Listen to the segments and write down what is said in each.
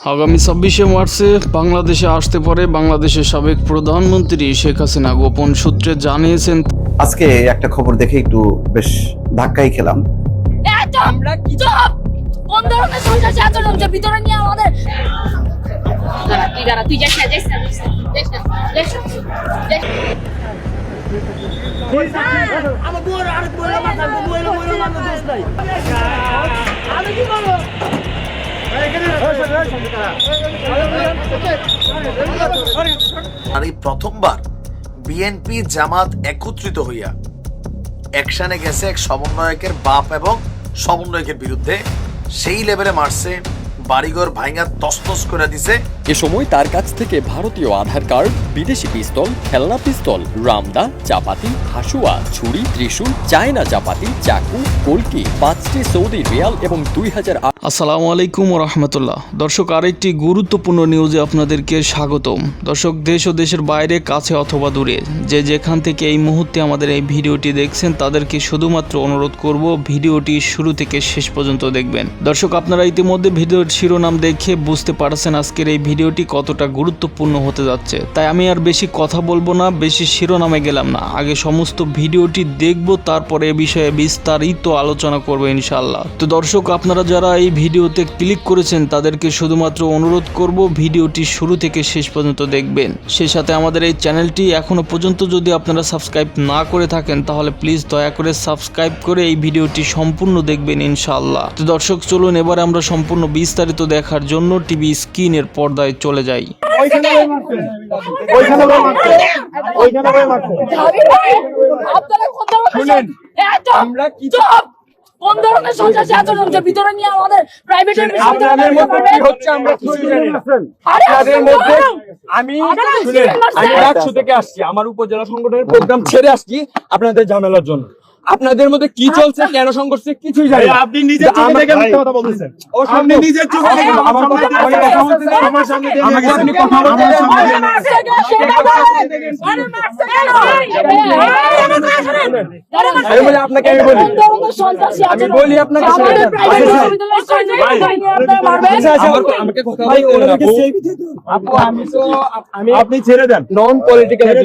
আগামী ছাব্বিশে মার্চে বাংলাদেশে আসতে পারে বাংলাদেশের সাবেক প্রধানমন্ত্রী শেখ হাসিনা গোপন সূত্রে জানিয়েছেন আজকে একটা খবর দেখে একটু বেশ ধাক্কাই খেলাম আমরা কি চুপ কোন ধরনের সন্ত্রাসী আচরণ যে ভিতরে নিয়ে আমাদের দাঁড়া, তুই দাঁড়া তুই যাস না যাস না যাস না, যাস না যাস না, যাস না। আর এই প্রথমবার বিএনপি জামাত একত্রিত হইয়া একশানে গেছে এক সমন্বয়কের বাপ এবং সমন্বয়কের বিরুদ্ধে। সেই লেভেলে মারছে, বাড়িঘর ভাইঙা তসতস করে দিছে এ সময় তার কাছ থেকে ভারতীয় আধার কার্ড, বিদেশি পিস্তল, খেলনা পিস্তল, রামদা, চাপাতি, হাসুয়া, ছুরি, ত্রিশূল, চায়না চাপাতি, চাকু, কলকি, পাঁচটি সৌদি রিয়াল এবং দুই হাজার আসসালামু আলাইকুম রহমতুল্লাহ। দর্শক, আরেকটি গুরুত্বপূর্ণ নিউজে আপনাদেরকে স্বাগতম। দর্শক, দেশ ও দেশের বাইরে, কাছে অথবা দূরে, যে যেখান থেকে এই মুহূর্তে আমাদের এই ভিডিওটি দেখছেন, তাদেরকে শুধুমাত্র অনুরোধ করব ভিডিওটি শুরু থেকে শেষ পর্যন্ত দেখবেন। দর্শক, আপনারা ইতিমধ্যে ভিডিওর শিরোনাম দেখে বুঝতে পারছেন আজকের এই ভিডিওটি কতটা গুরুত্বপূর্ণ হতে যাচ্ছে, তাই আমি আর বেশি কথা বলব না, বেশি শিরোনামে গেলাম না। আগে সমস্ত ভিডিওটি দেখব, তারপরে এ বিষয়ে বিস্তারিত আলোচনা করব ইনশাল্লাহ তো দর্শক, আপনারা যারা এই ভিডিওতে ক্লিক করেছেন, তাদেরকে শুধুমাত্র অনুরোধ করব ভিডিওটি শুরু থেকে শেষ পর্যন্ত দেখবেন। সেই সাথে আমাদের এই চ্যানেলটি এখনও পর্যন্ত যদি আপনারা সাবস্ক্রাইব না করে থাকেন, তাহলে প্লিজ দয়া করে সাবস্ক্রাইব করে এই ভিডিওটি সম্পূর্ণ দেখবেন ইনশাল্লাহ তো দর্শক, চলুন এবার আমরা সম্পূর্ণ বিস্তারিত দেখার জন্য টিভি স্ক্রিনের পর্দায় চলে যাই। ভাবি ভাই, আপনারা কোন ধরনের আমরা কি কোন ধরনের সন্ত্রাসী আচরণ ভিতরে নিয়ে আমাদের প্রাইভেট আপনাদের মধ্যে কি হচ্ছে আমরা কিছুই জানি না। আপনাদের মধ্যে আমি শুনেন আমি একশো থেকে আসছি। আমার উপজেলা সংগঠনের প্রোগ্রাম ছেড়ে আসছি আপনাদের ঝামেলার জন্য। আপনাদের মধ্যে কি চলছে কেন সংঘর্ষ কিছুই জানি আপনি নিজের চোখে দেখে মিথ্যা কথা বলতেছেন আপনি। নিজের চোখে দেখে আমার কথা। আমার সামনে দিয়ে আমাকে। আপনি কথা বলতে আমি বলি আপনাকে আমি বলি। আমি? বলি আপনাকে আচ্ছা, আমাকে কথা আমি আপনি ছেড়ে দেন। নন পলিটিক্যাল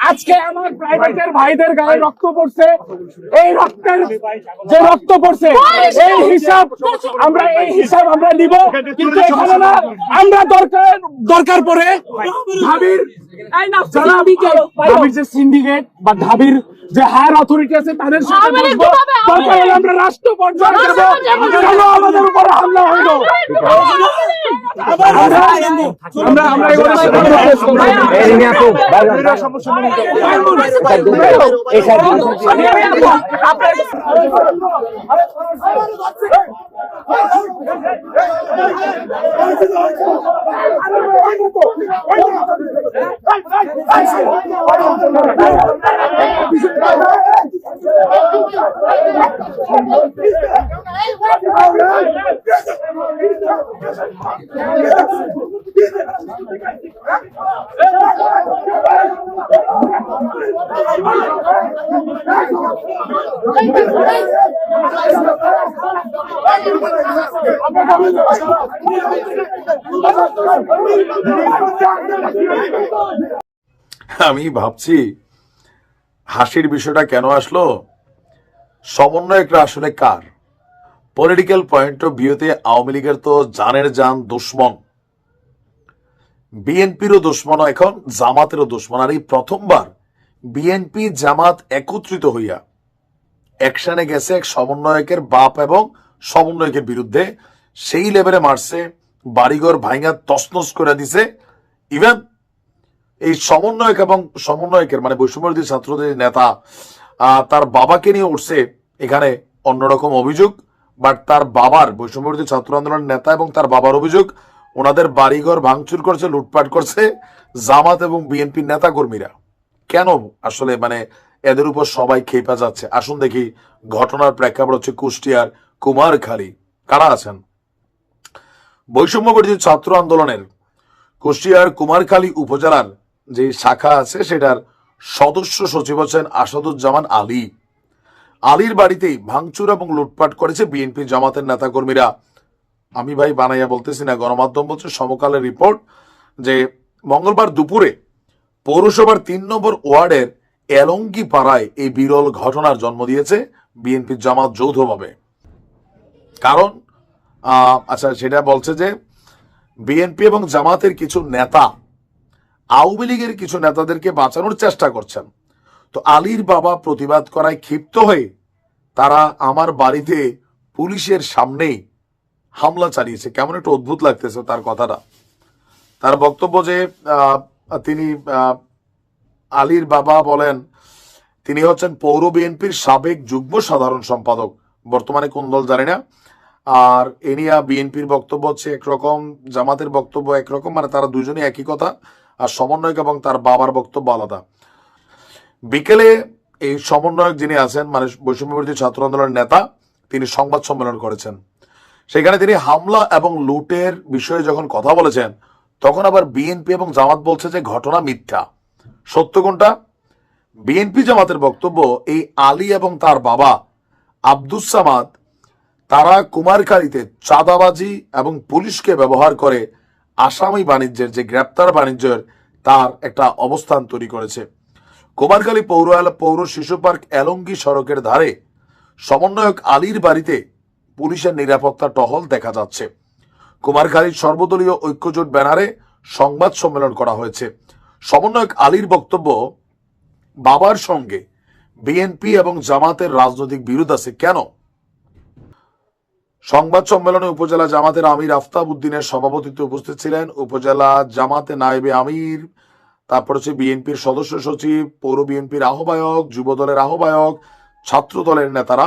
আজকে আমার প্রাইভেটের ভাইদের গায়ে রক্ত পড়ছে এই রক্তের যে রক্ত পড়ছে এই হিসাব আমরা এই হিসাব আমরা নিব কিন্তু এখানে না আমরা দরকার দরকার পড়ে ঢাবির যারা ঢাবির যে সিন্ডিকেট বা ঢাবির যে হায়ার অথরিটি আছে তাদের সাথে বসবো দরকার হলে আমরা রাষ্ট্র পর্যায়ে যাব কেন আমাদের উপর হামলা হইল আমরা আমরা এগুলো আমি ভাবছি হাসির বিষয়টা কেন আসলো? সমন্বয়করা আসলে কার? পলিটিক্যাল পয়েন্ট অফ ভিউতে আওয়ামী লীগের তো জানের জান দুশ্মন। বিএনপিরও দুশ্মন এখন, জামাতেরও দুশ্মন। আর এই প্রথমবার বিএনপি জামাত একত্রিত হইয়া অ্যাকশনে গেছে এক সমন্বয়কের বাপ এবং সমন্বয়কের বিরুদ্ধে। সেই লেভেলে মারছে, বাড়িঘর ভাইঙা তসনস করে দিছে। ইভেন এই সমন্বয়ক এবং সমন্বয়কের মানে বৈষম্যবিরোধী ছাত্রদের নেতা তার বাবাকে নিয়ে উঠছে এখানে অন্যরকম অভিযোগ বাট তার বাবার বৈষম্যবিরোধী ছাত্র আন্দোলনের নেতা এবং তার বাবার অভিযোগ, ওনাদের বাড়িঘর ভাঙচুর করছে, লুটপাট করছে জামাত এবং বিএনপির নেতা কর্মীরা কেন আসলে মানে এদের উপর সবাই খেপা যাচ্ছে। আসুন দেখি, ঘটনার প্রেক্ষাপট হচ্ছে কুষ্টিয়ার কুমারখালী। কারা আছেন? বৈষম্য বৈষম্যবিরোধী ছাত্র আন্দোলনের কুষ্টিয়ার কুমারখালী উপজেলার যে শাখা আছে, সেটার সদস্য সচিব হচ্ছেন আসাদুজ্জামান আলী। আলীর বাড়িতেই ভাঙচুর এবং লুটপাট করেছে বিএনপি জামাতের নেতাকর্মীরা। আমি ভাই বানাইয়া বলতেছি না, গণমাধ্যম বলছে, সমকালের রিপোর্ট যে মঙ্গলবার দুপুরে পৌরসভার তিন নম্বর ওয়ার্ডের এলঙ্গি পাড়ায় এই বিরল ঘটনার জন্ম দিয়েছে বিএনপি জামাত যৌথভাবে। কারণ আচ্ছা সেটা বলছে যে বিএনপি এবং জামাতের কিছু নেতা আওয়ামী লীগের কিছু নেতাদেরকে বাঁচানোর চেষ্টা করছেন। তো আলীর বাবা প্রতিবাদ করায় ক্ষিপ্ত হয়ে তারা আমার বাড়িতে পুলিশের সামনেই হামলা চালিয়েছে। কেমন একটু অদ্ভুত লাগতেছে তার কথাটা। তার বক্তব্য যে তিনি আলীর বাবা বলেন, তিনি হচ্ছেন পৌর বিএনপির সাবেক যুগ্ম সাধারণ সম্পাদক। বর্তমানে কোন দল জানি না। আর এনিয়া বিএনপির বক্তব্য হচ্ছে একরকম, জামাতের বক্তব্য একরকম মানে তারা দুজনেই একই কথা, আর সমন্বয়ক এবং তার বাবার বক্তব্য আলাদা। বিকেলে এই সমন্বয়ক যিনি আছেন মানে বৈষম্যবিরোধী ছাত্র আন্দোলনের নেতা, তিনি সংবাদ সম্মেলন করেছেন। সেখানে তিনি হামলা এবং লুটের বিষয়ে যখন কথা বলেছেন, তখন আবার বিএনপি এবং জামাত বলছে যে, ঘটনা মিথ্যা। সত্য কোনটা? বিএনপি জামাতের বক্তব্য, এই আলী এবং তার বাবা আব্দুস সামাদ, তারা কুমারকারীতে চাঁদাবাজি এবং পুলিশকে ব্যবহার করে আসামি বাণিজ্যের যে গ্রেপ্তার বাণিজ্যের তার একটা অবস্থান তৈরি করেছে। কুমারখালী পৌর পৌর শিশু পার্ক এলঙ্গি সড়কের ধারে সমন্বয়ক আলীর বাড়িতে পুলিশের নিরাপত্তা টহল দেখা যাচ্ছে। কুমারখালীর সর্বদলীয় ঐক্যজোট ব্যানারে সংবাদ সম্মেলন করা হয়েছে। সমন্বয়ক আলীর বক্তব্য, বাবার সঙ্গে বিএনপি এবং জামাতের রাজনৈতিক বিরোধ আছে কেন? সংবাদ সম্মেলনে উপজেলা জামাতের আমির আফতাব উদ্দিনের সভাপতিত্বে উপস্থিত ছিলেন উপজেলা জামাতে নায়েবে আমির, তারপর হচ্ছে বিএনপির সদস্য সচিব, পৌর বিএনপির আহ্বায়ক, যুব দলের আহ্বায়ক, ছাত্র দলের নেতারা।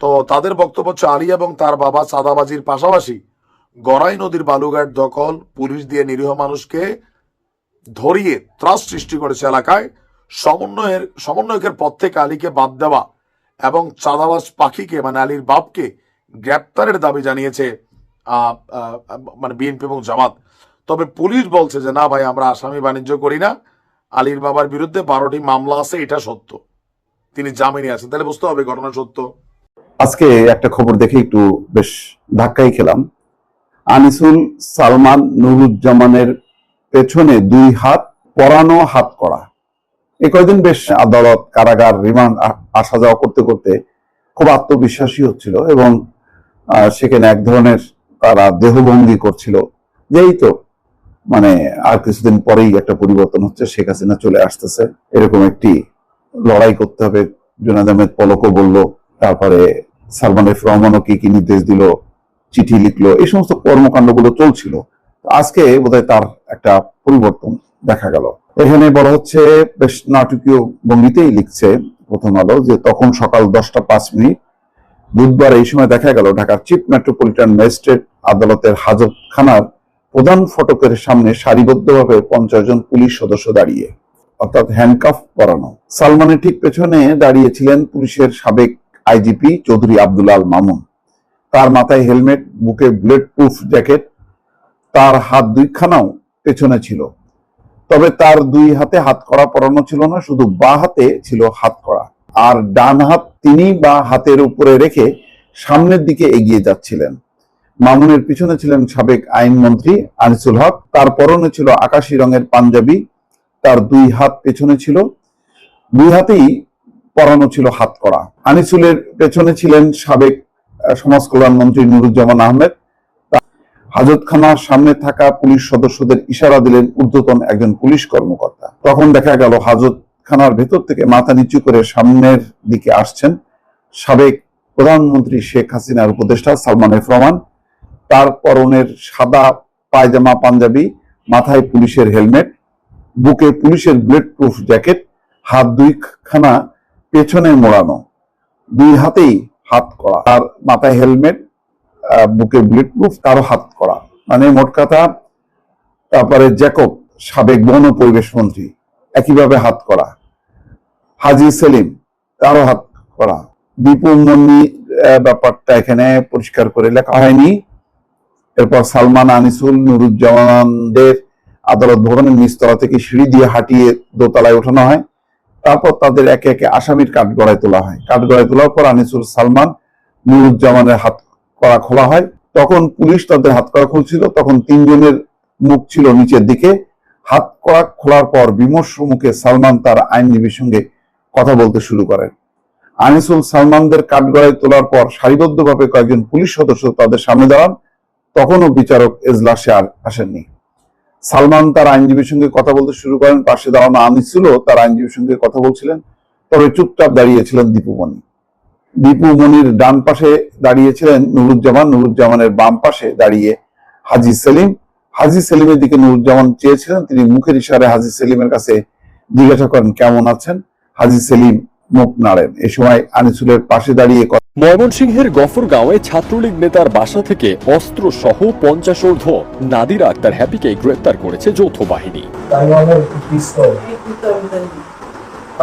তো তাদের বক্তব্য হচ্ছে আলী এবং তার বাবা চাঁদাবাজির পাশাপাশি গড়াই নদীর বালুঘাট দখল, পুলিশ দিয়ে নিরীহ মানুষকে ধরিয়ে ত্রাস সৃষ্টি করেছে এলাকায়। সমন্বয়ের সমন্বয়কের পথ থেকে আলীকে বাদ দেওয়া এবং চাঁদাবাজ পাখিকে মানে আলীর বাপকে গ্রেপ্তারের দাবি জানিয়েছে মানে বিএনপি এবং জামাত। তবে পুলিশ বলছে যে, না ভাই, আমরা আসামি বাণিজ্য করি না। আলীর বাবার বিরুদ্ধে বারোটি মামলা আছে, এটা সত্য। তিনি জামিনে আছেন। তাহলে বুঝতে হবে ঘটনা সত্য। আজকে একটা খবর দেখে একটু বেশ ধাক্কাই খেলাম। আনিসুল সালমান নুরুজ্জামানের পেছনে দুই হাত, পরানো হাত করা। এই কয়দিন বেশ আদালত কারাগার রিমান্ড আসা যাওয়া করতে করতে খুব আত্মবিশ্বাসী হচ্ছিল এবং সেখানে এক ধরনের তারা দেহভঙ্গি করছিল। যেই তো মানে আর কিছুদিন পরেই একটা পরিবর্তন হচ্ছে, শেখ হাসিনা চলে আসতেছে। এরকম একটি লড়াই করতে হবে। জুনাদ আহমেদ পলকও বলল, তারপরে সালমান রহমানও কি কি নির্দেশ দিল, চিঠি লিখলো, এই সমস্ত কর্মকাণ্ডগুলো চলছিল। আজকে বোধহয় তার একটা পরিবর্তন দেখা গেল। এখানে বলা হচ্ছে, বেশ নাটকীয় ভঙ্গিতেই লিখছে প্রথম আলো, যে তখন সকাল দশটা পাঁচ মিনিট, বুধবার এই সময় দেখা গেল ঢাকার চিফ মেট্রোপলিটন ম্যাজিস্ট্রেট আদালতের হাজতখানার প্রধান ফটকের সামনে সারিবদ্ধভাবে পঞ্চাশ জন পুলিশ সদস্য দাঁড়িয়ে, অর্থাৎ হ্যান্ডকাফ পরানো। সালমানের ঠিক পেছনে দাঁড়িয়েছিলেন পুলিশের সাবেক আইজিপি চৌধুরী আব্দুল আল মামুন। তার মাথায় হেলমেট, বুকে বুলেট প্রুফ জ্যাকেট তার হাত দুইখানাও পেছনে ছিল। তবে তার দুই হাতে হাত করা পরানো ছিল না, শুধু বা হাতে ছিল হাত করা। আর ডান হাত তিনি বা হাতের উপরে রেখে সামনের দিকে এগিয়ে যাচ্ছিলেন। মামুনের পিছনে ছিলেন সাবেক আইনমন্ত্রী আনিসুল হক, তার পরনে ছিল আকাশী রঙের পাঞ্জাবি, তার দুই হাত পেছনে ছিল, দুই হাতেই পরানো ছিল হাত করা। আনিসুলের পেছনে ছিলেন সাবেক সমাজ কল্যাণ মন্ত্রী নুরুজ্জামান আহমেদ হাজতখানার সামনে থাকা পুলিশ সদস্যদের ইশারা দিলেন ঊর্ধ্বতন একজন পুলিশ কর্মকর্তা। তখন দেখা গেল হাজতখানার ভেতর থেকে মাথা নিচু করে সামনের দিকে আসছেন সাবেক প্রধানমন্ত্রী শেখ হাসিনার উপদেষ্টা সালমান এফ রহমান। তার পরনের সাদা পায়জামা, পাঞ্জাবি, মাথায় পুলিশের হেলমেট, বুকে পুলিশের বুলেট প্রুফ জ্যাকেট হাত দুইখানা পেছনে মোড়ানো, দুই হাতেই হাত করা। আর মাথায় হেলমেট বুকে বুলেট প্রুফ তারও হাত করা। মানে মোট কথা তারপরে জ্যাকব সাবেক বন পরিবেশ মন্ত্রী একইভাবে হাত করা। হাজি সেলিম তারও হাত করা। দীপু আহ, ব্যাপারটা এখানে পরিষ্কার করে লেখা হয়নি। এরপর সালমান আনিসুল নুরুজ্জামানদের আদালত ভবনের নিচতলা থেকে সিঁড়ি দিয়ে হাঁটিয়ে দোতলায় ওঠানো হয়। তারপর তাদের একে একে আসামির কাঠগড়ায় তোলা হয়। কাঠগড়ায় তোলার পর আনিসুল সালমান নুরুজ্জামানের হাত করা খোলা হয়। তখন পুলিশ তাদের হাত করা খুলছিল। তখন তিনজনের মুখ ছিল নিচের দিকে। হাত করা খোলার পর বিমর্ষ মুখে সালমান তার আইনজীবীর সঙ্গে কথা বলতে শুরু করেন। আনিসুল সালমানদের কাঠগড়ায় তোলার পর সারিবদ্ধভাবে কয়েকজন পুলিশ সদস্য তাদের সামনে দাঁড়ান। তখনও বিচারক এজলাসে আর আসেননি। সালমান তার আইনজীবীর সঙ্গে কথা বলতে শুরু করেন। পাশে দাঁড়ানো আনিসুলও তার আইনজীবীর সঙ্গে কথা বলছিলেন। তবে চুপচাপ দাঁড়িয়েছিলেন দীপুমণি। দীপু মনির ডান পাশে দাঁড়িয়েছিলেন নুরুজ্জামান। নুরুজ্জামানের বাম পাশে দাঁড়িয়ে হাজি সেলিম। হাজি সেলিমের দিকে নুরুজ্জামান চেয়েছিলেন তিনি মুখের ইশারে হাজি সেলিমের কাছে জিজ্ঞাসা করেন কেমন আছেন? হাজি সেলিম মুখ নাড়েন। এ সময় আনিসুলের পাশে দাঁড়িয়ে ময়মনসিংহের গফরগাঁওয়ে ছাত্রলীগ নেতার বাসা থেকে অস্ত্র সহ পঞ্চাশ ঊর্ধ্ব নাদিরা আক্তার হ্যাপিকে গ্রেপ্তার করেছে যৌথ বাহিনী।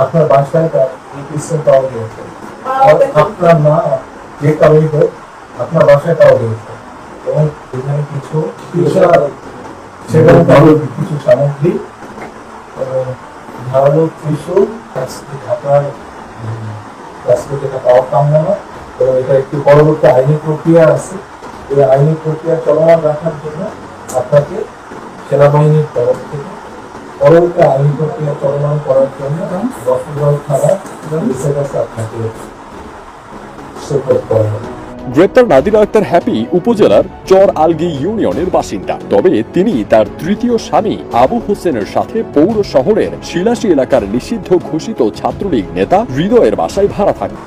আপনার বাসায় আর আপনার মা যে কারণে হোক আপনার বাসায় পাওয়া গিয়েছে এবং এখানে কিছু সেখানে ধারালো কিছু সামগ্রী ধারালো ত্রিশূল আপনার কাছ যেটা পাওয়া কামনা না। এবং এটা একটি পরবর্তী আইনি প্রক্রিয়া আছে। এই আইনি প্রক্রিয়া চলমান রাখার জন্য আপনাকে সেনাবাহিনীর তরফ থেকে পরবর্তী আইনি প্রক্রিয়া চলমান করার জন্য দশগ্রাম থানা, পুলিশের কাছে আপনাকে গ্রেপ্তার নাদির আক্তার হ্যাপি উপজেলার চর আলগি ইউনিয়নের বাসিন্দা। তবে তিনি তার তৃতীয় স্বামী আবু হোসেনের সাথে পৌর শহরের শিলাসী এলাকার নিষিদ্ধ ঘোষিত ছাত্রলীগ নেতা হৃদয়ের বাসায় ভাড়া থাকেন।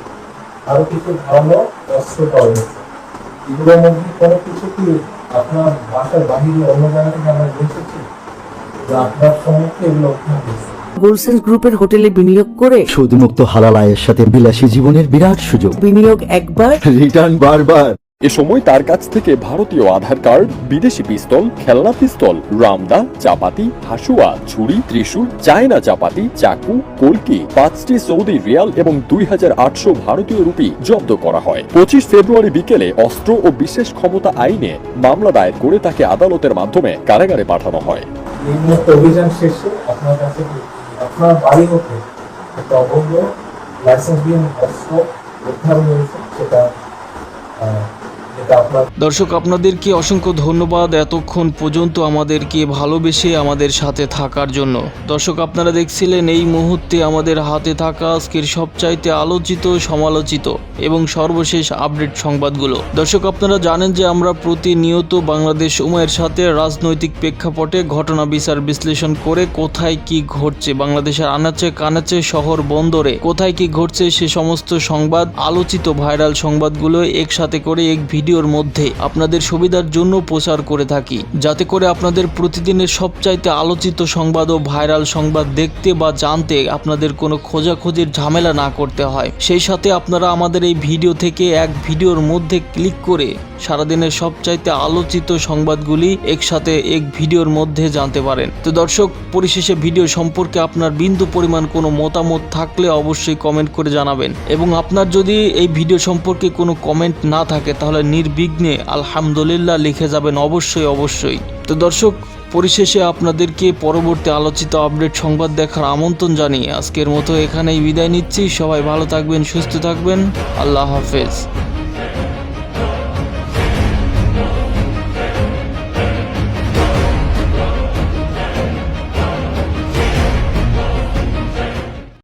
আরও কিছু ধারালো অস্ত্র পাওয়া গেছে। এগুলোর মধ্যে কোনো কিছু কি আপনার বাসার বাহিরে অন্য জায়গা থেকে আমরা দেখেছি? আপনার সম্মুখে এগুলো উদ্ধার হয়েছে? গোলসেন্স গ্রুপের হোটেলে বিনিয়োগ করে সুদমুক্ত হালাল আয়ের সাথে বিলাসী জীবনের বিরাট সুযোগ। বিনিয়োগ একবার। রিটার্ন বারবার। এ সময় তার কাছ থেকে ভারতীয় আধার কার্ড বিদেশি পিস্তল খেলনা পিস্তল রামদা চাপাতি হাসুয়া ছুরি ত্রিশূল চায়না চাপাতি চাকু কলকি পাঁচটি সৌদি রিয়াল এবং দুই হাজার আটশো ভারতীয় রুপি জব্দ করা হয়। পঁচিশ ফেব্রুয়ারি বিকেলে অস্ত্র ও বিশেষ ক্ষমতা আইনে মামলা দায়ের করে তাকে আদালতের মাধ্যমে কারাগারে পাঠানো হয়। অভিযান শেষে আপনার কাছে আপনার বাড়ি হতে একটা অবৈধ লাইসেন্সবিহীন অস্ত্র উদ্ধার হয়েছে সেটা দর্শক, আপনাদেরকে অসংখ্য ধন্যবাদ এতক্ষণ পর্যন্ত আমাদেরকে ভালোবেসে আমাদের সাথে থাকার জন্য। দর্শক, আপনারা দেখছিলেন এই মুহূর্তে আমাদের হাতে থাকা আজকের সবচাইতে আলোচিত, সমালোচিত এবং সর্বশেষ আপডেট সংবাদগুলো। দর্শক, আপনারা জানেন যে আমরা প্রতিনিয়ত বাংলাদেশ সময়ের সাথে রাজনৈতিক প্রেক্ষাপটে ঘটনা বিচার বিশ্লেষণ করে কোথায় কি ঘটছে, বাংলাদেশের আনাচে কানাচে শহর বন্দরে কোথায় কি ঘটছে সে সমস্ত সংবাদ, আলোচিত ভাইরাল সংবাদগুলো একসাথে করে এক ভিডিওর মধ্যে আপনাদের সুবিধার জন্য প্রচার করে থাকি। যাতে করে আপনাদের প্রতিদিনের সবচাইতে আলোচিত সংবাদ ও ভাইরাল সংবাদ দেখতে বা জানতে আপনাদের কোনো খোঁজাখুঁজির ঝামেলা না করতে হয়। সেই সাথে আপনারা আমাদের এই ভিডিও থেকে এক ভিডিওর মধ্যে ক্লিক করে সারাদিনের সবচাইতে আলোচিত সংবাদগুলি একসাথে এক ভিডিওর মধ্যে জানতে পারেন। তো দর্শক, পরিশেষে ভিডিও সম্পর্কে আপনার বিন্দু পরিমাণ কোনো মতামত থাকলে অবশ্যই কমেন্ট করে জানাবেন। এবং আপনার যদি এই ভিডিও সম্পর্কে কোনো কমেন্ট না থাকে, তাহলে নির্বিঘ্নে আলহামদুলিল্লাহ লিখে যাবেন অবশ্যই অবশ্যই। তো দর্শক, পরিশেষে আপনাদেরকে পরবর্তী আলোচিত আপডেট সংবাদ দেখার আমন্ত্রণ জানিয়ে আজকের মতো এখানেই বিদায় নিচ্ছি। সবাই ভালো থাকবেন, সুস্থ থাকবেন। আল্লাহ হাফেজ।